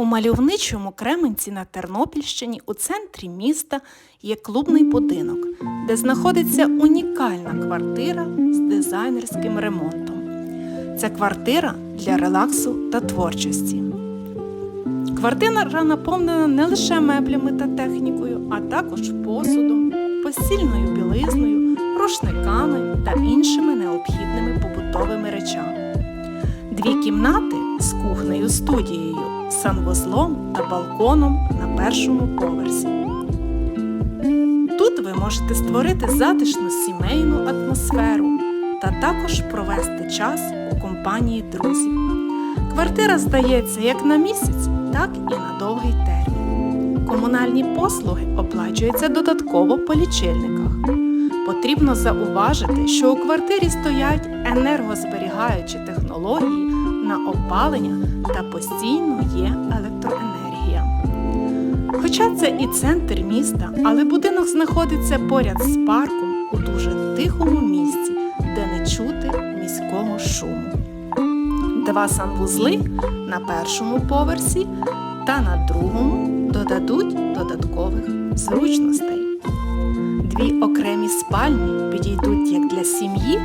У мальовничому Кременці на Тернопільщині у центрі міста є клубний будинок, де знаходиться унікальна квартира з дизайнерським ремонтом. Це квартира для релаксу та творчості. Квартира наповнена не лише меблями та технікою, а також посудом, постільною білизною, рушниками та іншими необхідними побутовими речами. Дві кімнати з кухнею студією, санвузлом та балконом на першому поверсі. Тут ви можете створити затишну сімейну атмосферу та також провести час у компанії друзів. Квартира здається як на місяць, так і на довгий термін. Комунальні послуги оплачуються додатково по лічильниках. Потрібно зауважити, що у квартирі стоять енергозберігаючі технології на опалення та постійно є електроенергія. Хоча це і центр міста, але будинок знаходиться поряд з парком у дуже тихому місці, де не чути міського шуму. Два санвузли на першому поверсі та на другому додадуть додаткових зручностей. Дві окремі спальні підійдуть як для сім'ї,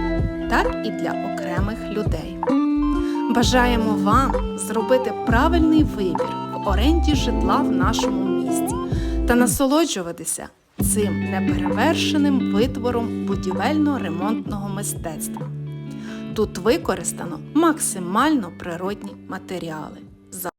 так і для окремих людей. Бажаємо вам зробити правильний вибір в оренді житла в нашому місті та насолоджуватися цим неперевершеним витвором будівельно-ремонтного мистецтва. Тут використано максимально природні матеріали.